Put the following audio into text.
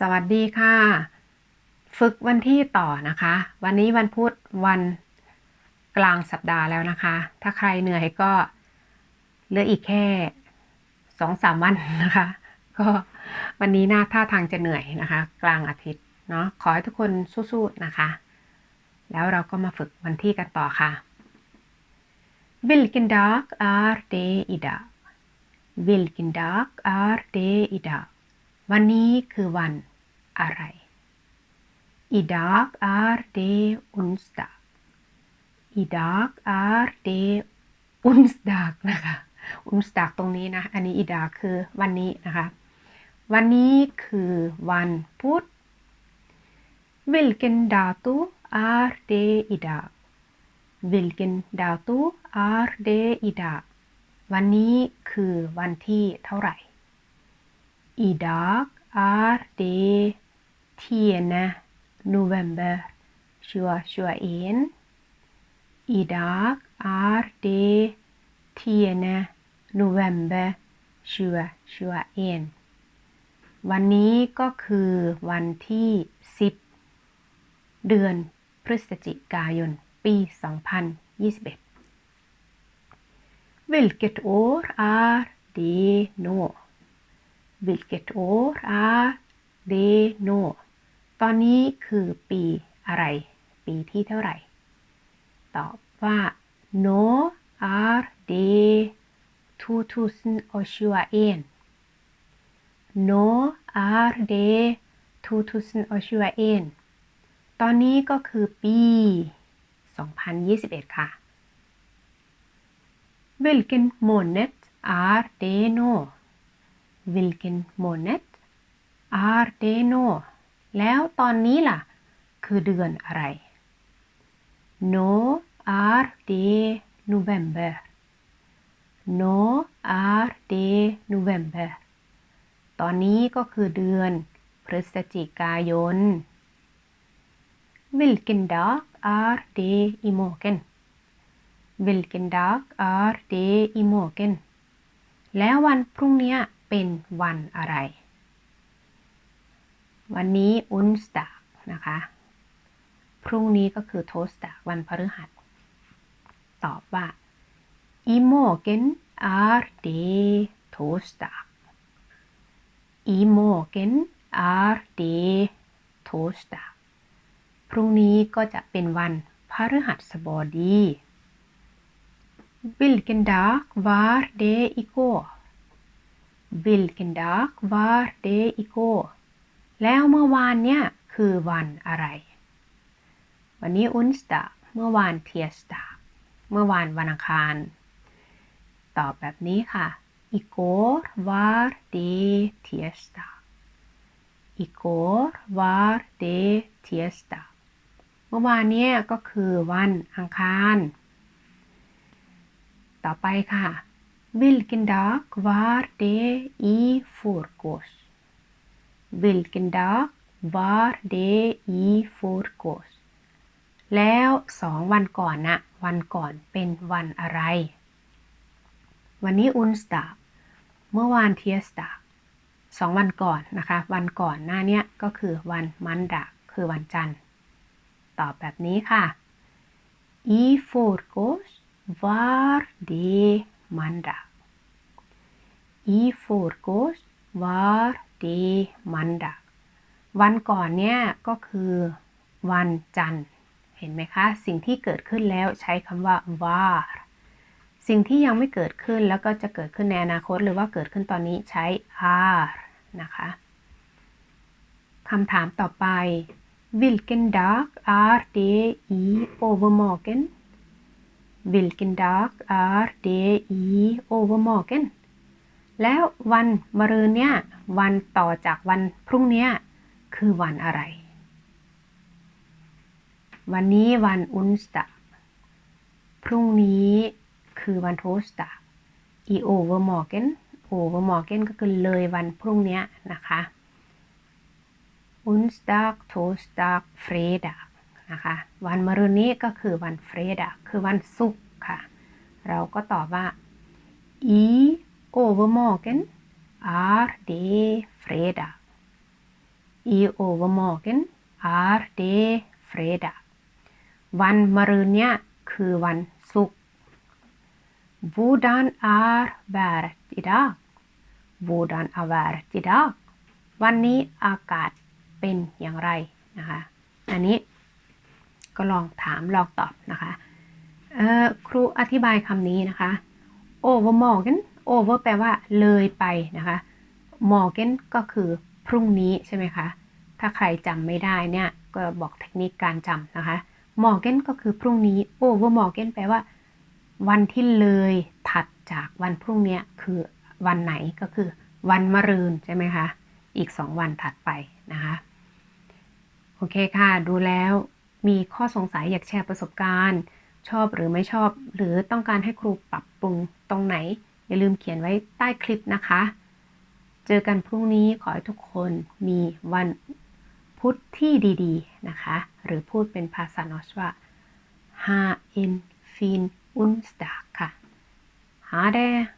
สวัสดีค่ะ ฝึกวันที่ต่อนะคะ วันนี้วันพุธวันกลางสัปดาห์แล้วนะคะ ถ้าใครเหนื่อยก็เหลืออีกแค่สองสามวันนะคะ ก็วันนี้หน้าท่าทางจะเหนื่อยนะคะ กลางอาทิตย์เนาะขอให้ทุกคนสู้ๆนะคะ แล้วเราก็มาฝึกวันที่กันต่อค่ะ Vilken dag är det idag Vilken dag är det idag วันนี้คือวันอะไร Idag är det onsdag Idag är det onsdag นะคะ onsdag ตรงนี้นะ อันนี้ idag คือวันนี้นะคะ วันนี้คือวันพุธ Vilken dato är det idag Vilken dato är det idag วันนี้คือวันที่เท่าไหร่ Idag är det 10 november 2021 Idag är det 10 november 2021 วันนี้ก็คือวันที่ 10 เดือนพฤศจิกายน ปี 2021 Vilket år är det nu? Vilket år är det nu? ตอนนี้คือปีอะไร ปีที่เท่าไหร่ ตอบว่า nå är det 2021 nå är det 2021 ตอนนี้ก็คือปี 2021 ค่ะ Vilken månad är det nu? Vilken månad är det nu? แล้วตอนนี้ล่ะ คือเดือนอะไร Nå är det november Nå är det november ตอนนี้ก็คือเดือนพฤศจิกายน Vilken dag är det imorgon Vilken dag är det imorgon แล้ววันพรุ่งนี้ เป็นวันอะไร วันนี้อุนสตากนะคะ พรุ่งนี้ก็คือโทสตากวันพฤหัส ตอบว่าอีโมเกนอาร์เดโทสตากอีโมเกนอาร์เดโทสตากพรุ่งนี้ก็จะเป็นวันพฤหัสบดี Vilken dag วาร์เดอิโก Vilken dag var det igår แล้วเมื่อวานเนี่ยคือวันอะไร วันนี้ onsdag เมื่อวาน tirsdag เมื่อวานวันอังคาร ตอบแบบนี้ค่ะ igår var det tirsdag igår var det tirsdag เมื่อวานเนี่ยก็คือวันอังคาร ต่อไปค่ะ Vilken dag var det i förrgårs? Vilken dag var det i förrgårs? แล้วสองวันก่อนนะวันก่อนเป็นวันอะไร วันนี้ onsdag เมื่อวาน tirsdag สองวันก่อนนะคะ วันก่อนหน้าเนี้ยก็คือวันมันดาคือวันจันทร์ ตอบแบบนี้ค่ะ i förrgår var det mandag i förrgår var det mandag วันก่อนเนี่ยก็คือวันจันทร์ เห็นไหมคะ สิ่งที่เกิดขึ้นแล้วใช้คำว่า var สิ่งที่ยังไม่เกิดขึ้นแล้วก็จะเกิดขึ้นในอนาคต หรือว่าเกิดขึ้นตอนนี้ใช้ are นะคะคำถามต่อไป Vilken dag är det i övermorgon Vilken dag är det i övermorgon แล้ววันมะรืนเนี่ย วันต่อจากวันพรุ่งนี้คือวันอะไร วันนี้วันอุนสตาพรุ่งนี้คือวันโทสตาอีโอเวอร์มอร์เกนโอเวอร์มอร์เกนก็คือเลยวันพรุ่งนี้นะคะอุนสตาโทสตาเฟรดา นะคะ วันมะรืนนี้ก็คือวันเฟรดาคือวันศุกร์ค่ะ เราก็ตอบว่า i övermorgon är det fredag i overmorgen er det fredag วันมะรืนเนี่ยคือวันศุกร์ Hvordan r været i dag Hvordan r været i dag วันนี้อากาศเป็นอย่างไรนะคะ อันนี้ ก็ลองถามลองตอบนะคะครูอธิบายคำนี้นะคะ overmorgen over แปลว่าเลยไปนะคะ morgen ก็คือพรุ่งนี้ใช่ไหมคะ ถ้าใครจำไม่ได้เนี่ยก็บอกเทคนิคการจำนะคะ morgen ก็คือพรุ่งนี้ overmorgen แปลว่า วันที่เลยถัดจากวันพรุ่งนี้คือวันไหนก็คือ วันมะรืนใช่ไหมคะ อีก 2 วันถัดไปนะคะ โอเคค่ะ ดูแล้ว มีข้อสงสัยอยากแชร์ประสบการณ์ ชอบหรือไม่ชอบ หรือต้องการให้ครูปรับปรุงตรงไหน อย่าลืมเขียนไว้ใต้คลิปนะคะ เจอกันพรุ่งนี้ขอให้ทุกคนมีวันพุธที่ดีๆนะคะ หรือพูดเป็นภาษานอสว่า Ha en fin onsdag ค่ะ Ha d e